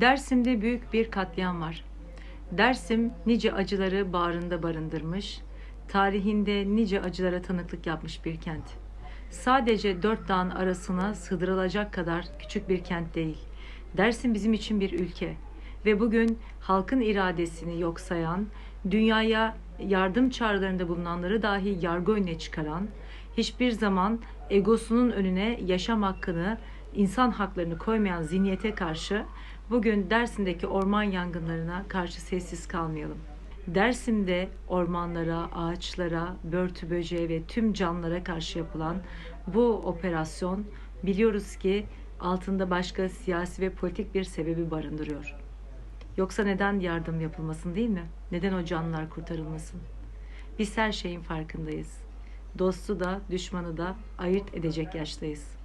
Dersim'de büyük bir katliam var. Dersim nice acıları bağrında barındırmış, tarihinde nice acılara tanıklık yapmış bir kent. Sadece dört dağın arasına sığdırılacak kadar küçük bir kent değil. Dersim bizim için bir ülke ve bugün halkın iradesini yok sayan, dünyaya yardım çağrılarında bulunanları dahi yargı önüne çıkaran, hiçbir zaman egosunun önüne yaşam hakkını, insan haklarını koymayan zihniyete karşı bugün Dersim'deki orman yangınlarına karşı sessiz kalmayalım. Dersim'de ormanlara, ağaçlara, börtü böceğe ve tüm canlılara karşı yapılan bu operasyon biliyoruz ki altında başka siyasi ve politik bir sebebi barındırıyor. Yoksa neden yardım yapılmasın değil mi? Neden o canlılar kurtarılmasın? Biz her şeyin farkındayız. Dostu da düşmanı da ayırt edecek yaştayız.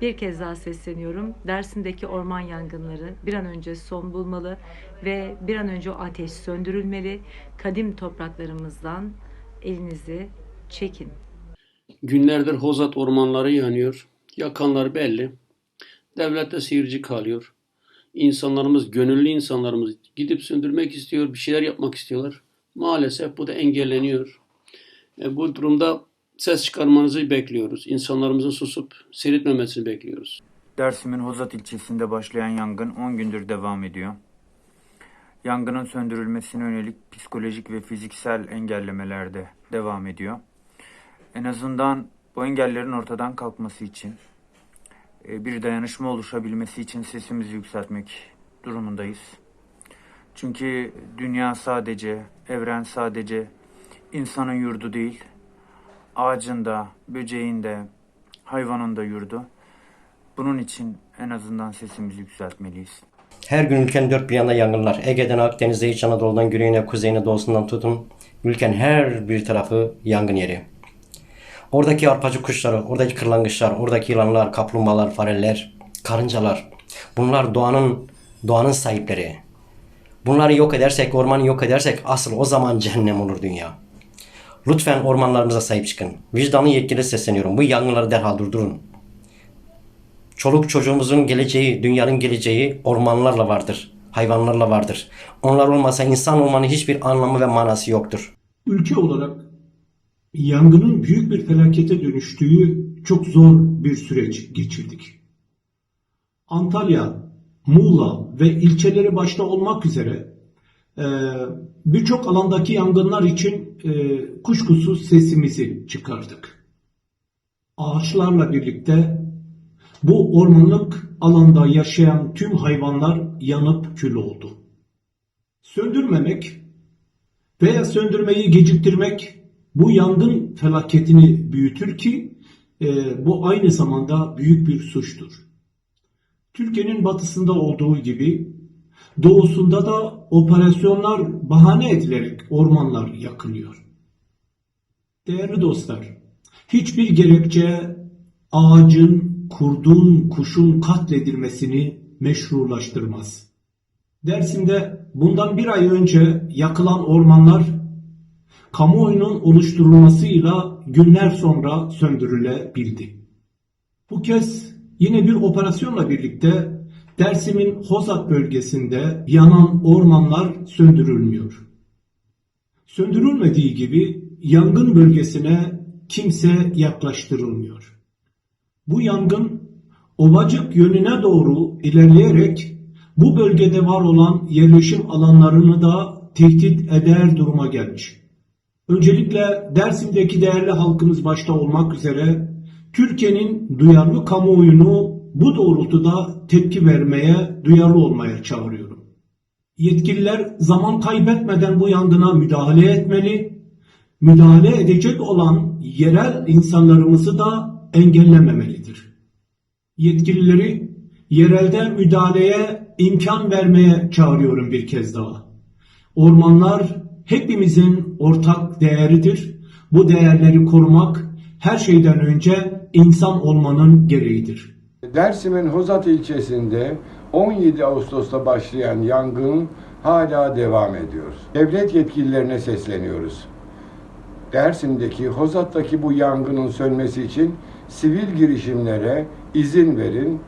Bir kez daha sesleniyorum. Dersim'deki orman yangınları bir an önce son bulmalı ve bir an önce o ateş söndürülmeli. Kadim topraklarımızdan elinizi çekin. Günlerdir Hozat ormanları yanıyor. Yakanlar belli. Devlette seyirci kalıyor. İnsanlarımız, gönüllü insanlarımız gidip söndürmek istiyor, bir şeyler yapmak istiyorlar. Maalesef bu da engelleniyor. E, bu durumda ses çıkarmanızı bekliyoruz. İnsanlarımızın susup seyretmemesini bekliyoruz. Dersim'in Hozat ilçesinde başlayan yangın 10 gündür devam ediyor. Yangının söndürülmesine yönelik psikolojik ve fiziksel engellemeler de devam ediyor. En azından bu engellerin ortadan kalkması için, e, bir dayanışma oluşabilmesi için sesimizi yükseltmek durumundayız. Çünkü dünya sadece, evren sadece insanın yurdu değil, ağacın da, böceğin de, hayvanın da yurdu. Bunun için en azından sesimizi yükseltmeliyiz. Her gün ülkenin dört bir yanında yangınlar. Ege'den Akdeniz'e, İç Anadolu'dan güneyine, kuzeyine, doğusundan tutun. Ülkenin her bir tarafı yangın yeri. Oradaki arpacı kuşları, oradaki kırlangıçlar, oradaki yılanlar, kaplumbağalar, fareller, karıncalar. Bunlar doğanın doğanın sahipleri. Bunları yok edersek, ormanı yok edersek asıl o zaman cehennem olur dünya. Lütfen ormanlarımıza sahip çıkın. Vicdanlı yetkili sesleniyorum. Bu yangınları derhal durdurun. Çoluk çocuğumuzun geleceği, dünyanın geleceği ormanlarla vardır. Hayvanlarla vardır. Onlar olmasa insan olmanın hiçbir anlamı ve manası yoktur. ülke olarak yangının büyük bir felakete dönüştüğü çok zor bir süreç geçirdik. Antalya, Muğla ve ilçeleri başta olmak üzere birçok alandaki yangınlar için e, kuşkusuz sesimizi çıkardık. Ağaçlarla birlikte bu ormanlık alanda yaşayan tüm hayvanlar yanıp kül oldu. Söndürmemek veya söndürmeyi geciktirmek bu yangın felaketini büyütür ki e, bu aynı zamanda büyük bir suçtur. Türkiye'nin batısında olduğu gibi doğusunda da operasyonlar bahane edilerek ormanlar yakılıyor. Değerli dostlar, hiçbir gerekçe ağacın, kurdun, kuşun katledilmesini meşrulaştırmaz. Dersim'de bundan bir ay önce yakılan ormanlar kamuoyunun oluşturulmasıyla günler sonra söndürülebildi. Bu kez yine bir operasyonla birlikte Dersim'in Hozat bölgesinde yanan ormanlar söndürülmüyor. Söndürülmediği gibi yangın bölgesine kimse yaklaştırılmıyor. Bu yangın Ovacık yönüne doğru ilerleyerek bu bölgede var olan yerleşim alanlarını da tehdit eder duruma gelmiş. Öncelikle Dersim'deki değerli halkımız başta olmak üzere Türkiye'nin duyarlı kamuoyunu bu doğrultuda tepki vermeye, duyarlı olmaya çağırıyorum. Yetkililer zaman kaybetmeden bu yangına müdahale etmeli, müdahale edecek olan yerel insanlarımızı da engellememelidir. Yetkilileri yerelde müdahaleye imkan vermeye çağırıyorum bir kez daha. Ormanlar hepimizin ortak değeridir. Bu değerleri korumak her şeyden önce insan olmanın gereğidir. Dersim'in Hozat ilçesinde 17 Ağustos'ta başlayan yangın hala devam ediyor. Devlet yetkililerine sesleniyoruz. Dersim'deki, Hozat'taki bu yangının sönmesi için sivil girişimlere izin verin,